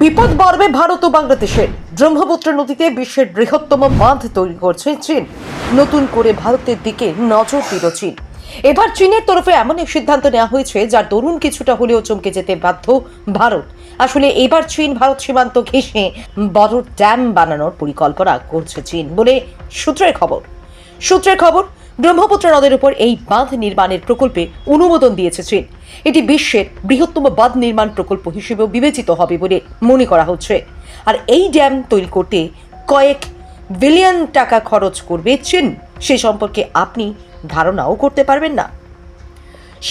বিপদ বাড়বে ভারত ও বাংলাদেশের ব্রহ্মপুত্র নদীতে বিশ্বের বৃহত্তম বাঁধ তৈরি করছে চীন। নতুন করে ভারতের দিকে নজর দিল চীন। এবার চীনের তরফে এমন এক সিদ্ধান্ত নেওয়া হয়েছে যার দরুন কিছুটা হলেও চমকে যেতে বাধ্য ভারত। আসলে এবার চীন ভারত সীমান্ত ঘেঁষে বড় ড্যাম বানানোর পরিকল্পনা করছে চীন বলে সূত্রের খবর। সূত্রের খবর ব্রহ্মপুত্র নদের উপর এই বাঁধ নির্মাণের প্রকল্পে অনুমোদন দিয়েছে চীন। এটি বিশ্বের বৃহত্তম বাঁধ নির্মাণ প্রকল্প হিসেবেও বিবেচিত হবে বলে মনে করা হচ্ছে। আর এই ড্যাম তৈরি করতে কয়েক বিলিয়ন টাকা খরচ করবে চীন। সে সম্পর্কে আপনি ধারণাও করতে পারবেন না।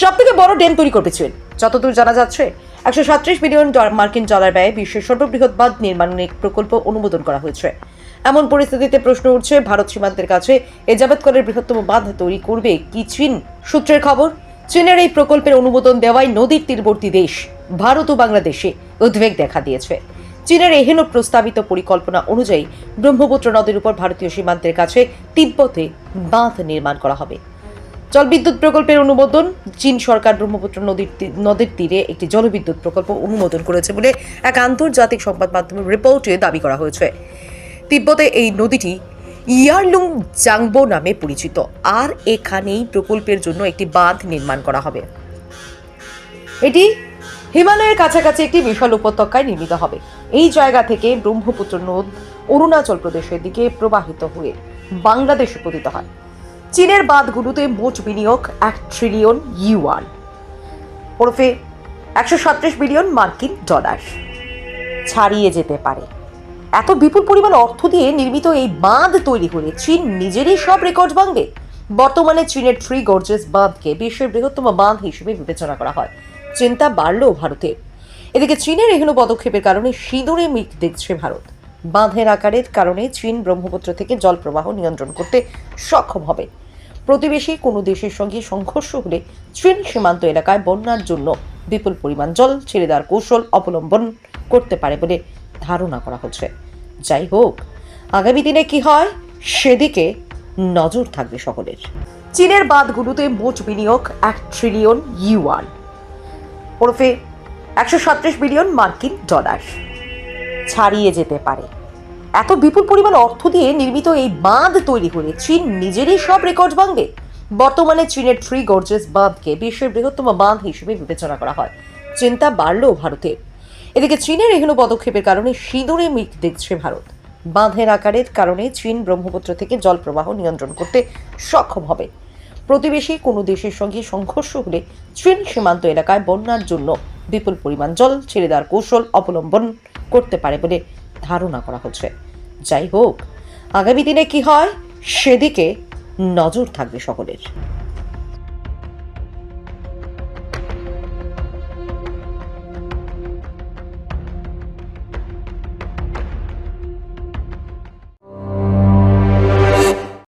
সব থেকে বড় ড্যাম তৈরি করবে চীন। যতদূর জানা যাচ্ছে, একশো সাত্রিশ মিলিয়ন মার্কিন ডলার ব্যয়ে বিশ্বের সর্ববৃহৎ বাঁধ নির্মাণের প্রকল্প অনুমোদন করা হয়েছে। এমন পরিস্থিতিতে প্রশ্ন উঠছে, ভারত সীমান্তের কাছে এ যাবৎকালের বৃহত্তম বাঁধ তৈরি করবে কি চীন? সূত্রের খবর, চীনের এই প্রকল্পের অনুমোদন দেওয়ায় নদীর তীরবর্তী দেশ, ভারত ও বাংলাদেশে উদ্বেগ দেখা দিয়েছে। চীনের এহেন প্রস্তাবিত পরিকল্পনা অনুযায়ী ব্রহ্মপুত্র নদীর উপর ভারতীয় সীমান্তের কাছে তিব্বতে বাঁধ নির্মাণ করা হবে। জলবিদ্যুৎ প্রকল্পের অনুমোদন, চীন সরকার ব্রহ্মপুত্র নদীর নদীর তীরে একটি জলবিদ্যুৎ প্রকল্প অনুমোদন করেছে বলে এক আন্তর্জাতিক সংবাদ মাধ্যমের রিপোর্টে দাবি করা হয়েছে। তিব্বতে এই নদীটি ইয়ারলুং জাংবো নামে পরিচিত। আর এখানেই প্রকল্পের জন্য একটি বাঁধ নির্মাণ করা হবে। এটি হিমালয়ের কাছাকাছি একটি বিশাল উপত্যকায় নির্মিত হবে। এই জায়গা থেকে ব্রহ্মপুত্র নদ অরুণাচল প্রদেশের দিকে প্রবাহিত হয়ে বাংলাদেশে পতিত হয়। চীনের বাঁধগুলোতে মোট বিনিয়োগ এক ট্রিলিয়ন ইউয়ান ওরফে একশো সাত্রিশ বিলিয়ন মার্কিন ডলার। ছাড়িয়ে যেতে পারে। এত বিপুল পরিমাণ অর্থ দিয়ে নির্মিত এই বাঁধ তৈরি করে চীন নিজেরই সব রেকর্ড ভাঙবে। বর্তমানে চীনের থ্রি গর্জেস বাঁধকে বিশ্বের বৃহত্তম বাঁধ হিসেবে বিবেচনা করা হয়। চিন্তা বাড়লেও ভারতের এদিকে চীনের এহেন পদক্ষেপের কারণে সিঁদুরে মিট দেখছে ভারত। বাঁধের আকারের কারণে চীন ব্রহ্মপুত্র থেকে জল প্রবাহ নিয়ন্ত্রণ করতে সক্ষম হবে। প্রতিবেশী কোনো দেশের সঙ্গে সংঘর্ষ হলে চীন সীমান্ত এলাকায় বন্যার জন্য বিপুল পরিমাণ জল, ছেড়ে দেওয়ার কৌশল অবলম্বন করতে পারে বলে ধারণা করা হচ্ছে। যাই হোক, আগামী দিনে কি হয়? সেদিকে নজর থাকবে সকলের চীনের বাঁধগুলোতে মোট বিনিয়োগ এক ট্রিলিয়ন ইউয়ান ওরফে একশো সাতত্রিশ বিলিয়ন মার্কিন ডলার ছাড়িয়ে যেতে পারে। এত বিপুল পরিমাণ অর্থ দিয়ে নির্মিত এই বাঁধ তৈরি করে চীন নিজেরই সব রেকর্ড ভাঙবে। বর্তমানে চীনের থ্রি গর্জেস বাঁধকে বিশ্বের বৃহত্তম বাঁধ হিসেবে বিবেচনা করা হয়। চিন্তা বাড়লেও ভারতের। এদিকে চীনের এহেন পদক্ষেপের কারণে সিঁদুরে মিট দেখছে ভারত। বাঁধের আকারের কারণে চীন ব্রহ্মপুত্র থেকে জল প্রবাহ নিয়ন্ত্রণ করতে সক্ষম হবে। প্রতিবেশী কোনো দেশের সঙ্গে সংঘর্ষ হলে চীন সীমান্ত এলাকায় বন্যার জন্য বিপুল পরিমাণ জল ছেড়ে দেওয়ার কৌশল অবলম্বন করতে পারে বলে ধারণা করা হচ্ছে। যাই হোক, আগামী দিনে কি হয়? সেদিকে নজর থাকবে সকলের